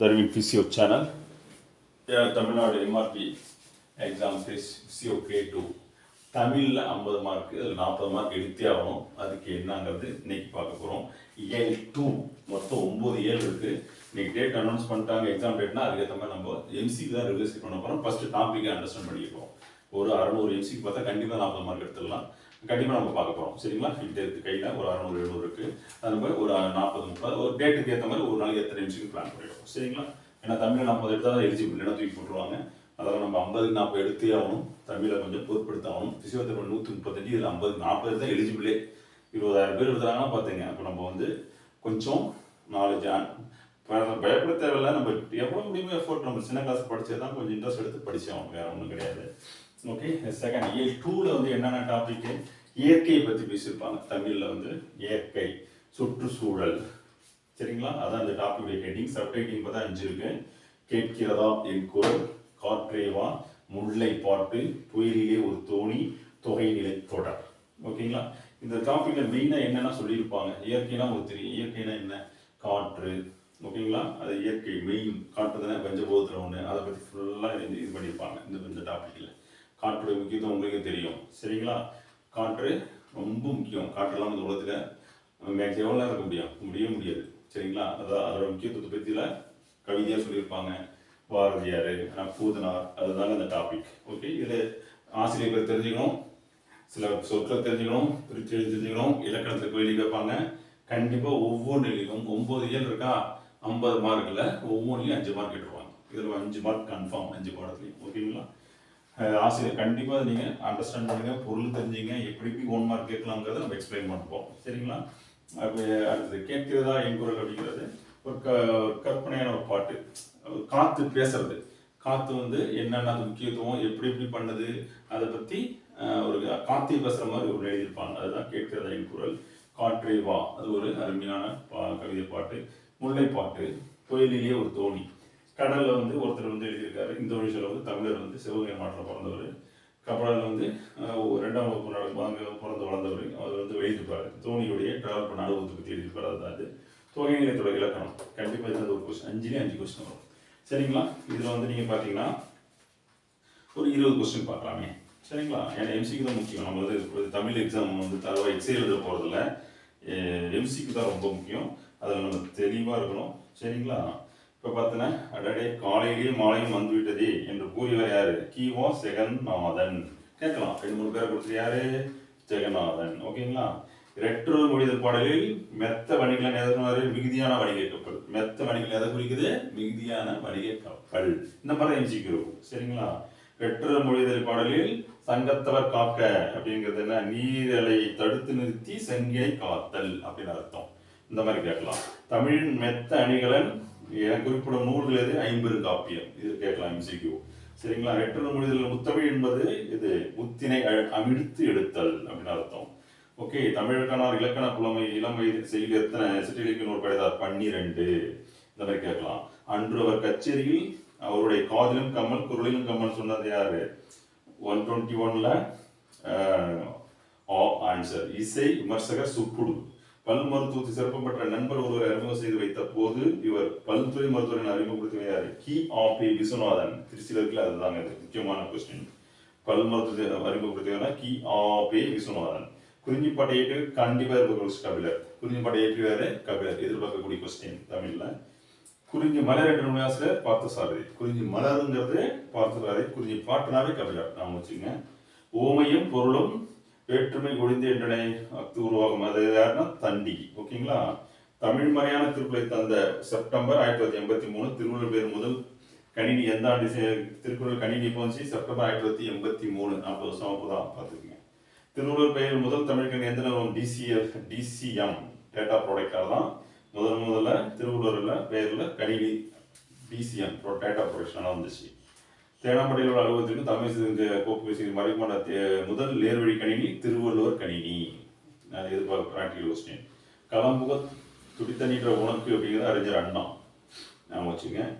Darwin physio channel Tamil Nadu MRB exam test physio K டூ தமிழில் ஐம்பது mark அதில் நாற்பது மார்க் எடுத்தே ஆகணும். அதுக்கு என்னங்கிறது இன்னைக்கு பார்க்க போகிறோம் ஏழு டூ மொத்தம் ஒம்பது ஏழு இருக்குது இன்னைக்கு டேட் அனௌன்ஸ் பண்ணிட்டாங்க எக்ஸாம் டேட்னா அதுக்கேற்ற மாதிரி நம்ம எம்சிக்கு தான் ரிலீஸ் பண்ண போகிறோம் ஃபஸ்ட்டு டாப்பிக்கை அண்டர்ஸ்டாண்ட் பண்ணிக்கிறோம் ஒரு அறநூறு எம்சிக்கு பார்த்தா கண்டிப்பாக நாற்பது மார்க் எடுத்துடலாம். கண்டிப்பாக நம்ம பார்க்க போகிறோம் சரிங்களா? இந்த இருக்கு கையில் ஒரு அறநூறு எழுநூறு இருக்குது அது நம்ம ஒரு நாற்பது முப்பது ஒரு டேட்டுக்கு ஏற்ற மாதிரி ஒரு நாளைக்கு எத்தனை நிமிஷத்துக்கு பிளான் பண்ணிடுவோம் சரிங்களா? ஏன்னா தமிழில் நாற்பது எடுத்தால் தான் எலிஜிபிள் இல்லைன்னா தூக்கி போட்டுருவாங்க. அதெல்லாம் நம்ம ஐம்பதுக்கு நாற்பது எடுத்தே ஆகணும். தமிழை கொஞ்சம் பொருட்படுத்த ஆகணும். பிசியோதெரபி நூற்றி முப்பத்தஞ்சு இதில் ஐம்பது நாற்பது தான் எலிஜிபிளே இருபதாயிரம் பேர் எழுதுறாங்கன்னா பார்த்துங்க அப்போ நம்ம வந்து கொஞ்சம் நாலேஜ் பயப்பட தேவையில்ல. நம்ம எவ்வளோ முடியுமோ எஃபோர்ட் நம்ம சின்ன கிளாஸ் படித்தே தான் கொஞ்சம் இன்ட்ரெஸ்ட் எடுத்து படித்தோம் வேறு ஒன்றும் கிடையாது. ஓகே செகண்ட் ஏ டூவில் வந்து என்னென்ன டாப்பிக்கு இயற்கையை பற்றி பேசியிருப்பாங்க. தமிழில் வந்து இயற்கை சுற்றுச்சூழல். சரிங்களா? அதான் அந்த டாபிக் ஹெட்டிங் சப்டைட்டிங் பார்த்தா அஞ்சு இருக்கு. கேட்கிறதா என் குரல்? காற்றேவா? முல்லை பாட்டு? புயலிலே ஒரு தோணி? தொகைநிலை தொடர். ஓகேங்களா? இந்த டாபிக்ல மெயினாக என்னென்ன சொல்லியிருப்பாங்க. இயற்கைனா உங்களுக்கு தெரியும். இயற்கைனா என்ன? காற்று. ஓகேங்களா? அது இயற்கை மெயின் காற்று தானே? பஞ்சபோதத்தில் ஒன்று அதை பற்றி ஃபுல்லாக இது பண்ணியிருப்பாங்க. இந்த இந்த டாப்பிக்கில் காற்றுடைய முக்கியத்துவம் உங்களுக்கு தெரியும். சரிங்களா? காற்று ரொம்ப முக்கியம். காற்றெல்லாம் இந்த உலகத்தில் நம்ம எவ்வளோ இருக்க முடியும்? முடியவே முடியாது. சரிங்களா? அதான் அதோட முக்கியத்துவத்தை பற்றியில் கவிதையாக சொல்லியிருப்பாங்க. பாரதியார் பூதனார் அதுதாங்க இந்த டாபிக் ஓகே இதில் ஆசிரியர் பேர் தெரிஞ்சுக்கணும். சில சொற்களை தெரிஞ்சுக்கணும். பிரித்து தெரிஞ்சுக்கணும். இலக்கணத்தில் கேள்வி கேட்பாங்க கண்டிப்பாக ஒவ்வொன்றிலையும் ஒம்பது இயல் இருக்கா? ஐம்பது மார்க்கில் ஒவ்வொன்றிலையும் அஞ்சு மார்க் கேட்டுருவாங்க இதில் அஞ்சு மார்க் கன்ஃபார்ம் அஞ்சு பாடத்துலையும். ஓகேங்களா ஆசிரியர் கண்டிப்பாக நீங்கள் அண்டர்ஸ்டாண்ட் பண்ணுங்க பொருள் தெரிஞ்சுங்க எப்படி எப்படி ஓன் மார்க் கேட்கலாங்கிறத நம்ம எக்ஸ்பிளைன் பண்ணுவோம். சரிங்களா? அப்போ அடுத்தது கேட்கிறதா என் குரல் அப்படிங்கிறது ஒரு க கற்பனையான ஒரு பாட்டு. காற்று பேசுறது. காற்று வந்து என்னென்ன அது முக்கியத்துவம் எப்படி எப்படி பண்ணுது அதை பற்றி ஒரு காற்றை பேசுகிற மாதிரி ஒரு எழுதியிருப்பாங்க. அதுதான் கேட்கிறதா என் குரல். காற்றே வா. அது ஒரு அருமையான பா கவிதை பாட்டு. முல்லை பாட்டு புயலிலேயே ஒரு தோணி. கடலில் வந்து ஒருத்தர் வந்து எழுதியிருக்காரு. இந்தோனேஷியாவில் வந்து தமிழர் வந்து சிவகங்கை மாவட்டத்தில் பிறந்தவர். கப்பலில் வந்து ரெண்டாம் வகுப்பு நட- அங்க பிறந்து வளர்ந்தவர். அவர் வந்து எழுதியிருப்பார் தோனியுடைய டிராவல் பண்ண அனுபவத்தை பற்றி எழுதியிருப்பார் அதாவது அது. இலக்கணம். கண்டிப்பாக இது ஒரு கொஸ்டின் அஞ்சுலேயே அஞ்சு கொஸ்டின் வரும். சரிங்களா? இதில் வந்து நீங்கள் பார்த்தீங்கன்னா ஒரு இருபது கொஸ்டின் பார்க்கலாமே. சரிங்களா? ஏன்னா எம்சிக்கு தான் முக்கியம். நம்ம வந்து தமிழ் எக்ஸாம் வந்து தரவாக எக்ஸே எழுத போகிறதில்ல எம்சிக்கு தான் ரொம்ப முக்கியம். அதில் நம்ம தெளிவாக இருக்கணும். சரிங்களா? இப்போ பார்த்தீங்கன்னா அடடே காலையிலேயே மாலையும் வந்து விட்டதே என்று கூறியவர் யாரு? கிவா செகநாதன் கேட்கலாம். ரெண்டு மூணு பேரை கொடுத்து யாரு? ஜெகநாதன். ஓகேங்களா? ரெட்ரோ மொழிதல் பாடலில் மெத்த வணிகலன் எதை சொன்னாரு மிகுதியான வணிக கப்பல் மெத்த வணிகள் எதை குறிக்குது? மிகுதியான வணிக கப்பல் இந்த மாதிரி எம்சிக்கு இருக்கும். சரிங்களா? ரெட்ரோ மொழிதல் பாடலில் சங்கத்தவர் காக்க அப்படிங்கிறது என்ன? நீரலை தடுத்து நிறுத்தி செங்கினை காத்தல் அப்படின்னு அர்த்தம். இந்த மாதிரி கேட்கலாம். தமிழின் மெத்த அணிகலன் என குறிப்பிடும் நூல்கள் எது? ஐம்பது காப்பியம். இது கேட்கலாம் எம்சிக்யூ சரிங்களா? எட்டு மொழிதல் முத்தமிழ் என்பது இது முத்தினை அழ- அமிழ்த்து எடுத்தல் அப்படின்னு அர்த்தம். ஓகே தமிழுக்கான இலக்கண புலமை இளம் வயது செய்தி எத்தனை சிற்றிலக்கிய நூல் கிடைத்தார் பன்னிரெண்டு. இந்த மாதிரி கேட்கலாம். அன்று அவர் கச்சேரியில் அவருடைய காதிலும் கம்மல் குரலிலும் கம்மல் சொன்னது யாரு? ஒன் டுவெண்ட்டி ஒன்ல ஆன்சர். இசை விமர்சகர் சுப்புடு. பல் மருத்துவத்தை சிறப்பு பெற்ற நண்பர் ஒருவர் அறிமுகம் செய்து வைத்த போது இவர் பல்துறை மருத்துவரின் அறிமுகப்படுத்தியார் கி ஆபி விஸ்வநாதன் திருச்சியில் இருக்குல்ல அதுதாங்க இது. முக்கியமான கொஸ்டின் பல் மருத்துவத்தை அறிமுகப்படுத்தியவர்னா கி ஆபி விஸ்வநாதன் குறிஞ்சிப்பாட்டை ஏற்று கண்டிப்பாக இருக்க கபிலர். குறிஞ்சிப்பாட்டை ஏற்றுவாரு கபிலர். எதிர்பார்க்கக்கூடிய கொஸ்டின் தமிழ்ல. குறிஞ்சி மலர் என்ற நூல் பார்த்தசாரதி. குறிஞ்சி மலருங்கிறது பார்த்தசாரதி. குறிஞ்சி பாட்டுனாவே கபிலர். நாம வச்சுங்க ஓமையும் பொருளும் வேற்றுமை ஒழிந்து என்றனை அத்து உருவாகும். அது யாருன்னா தண்டி. ஓகேங்களா? தமிழ் மறையான திருக்குறளை தந்த செப்டம்பர் ஆயிரத்தி தொள்ளாயிரத்தி எண்பத்தி மூணு திருவள்ளுவர் பேர் முதல் கணினி எந்த ஆண்டு திருக்குறள் கணினி போச்சு செப்டம்பர் ஆயிரத்தி தொள்ளாயிரத்தி எண்பத்தி மூணு. நாற்பது வருஷம் அப்போதான் பார்த்துருக்கீங்க திருவள்ளுவர் பெயர் முதல் தமிழ் கணினி எந்த நிறுவனம்? டிசிஎஃப் டிசிஎம் டேட்டா ப்ராடக்டாக தான். முதல் முதல்ல திருவள்ளுவர்ல பெயரில் கணினி டிசிஎம் டேட்டா ப்ரொடக்ஷனாக வந்துச்சு. தேனாம்பட்டையில் உள்ள அலுவலகத்திற்கு தமிழ் இந்த கோப்பு பேசிய மறைமான தே- முதல் நேர்வழி கணினி திருவள்ளுவர் கணினி. நான் எதிர்பார்க்க ப்ராக்டிகல் கொஸ்டின் களம்புக துடித்தண்ணீன்ற உனக்கு அப்படிங்கிறது அறிஞர் அண்ணா. நான் வச்சுக்கேன்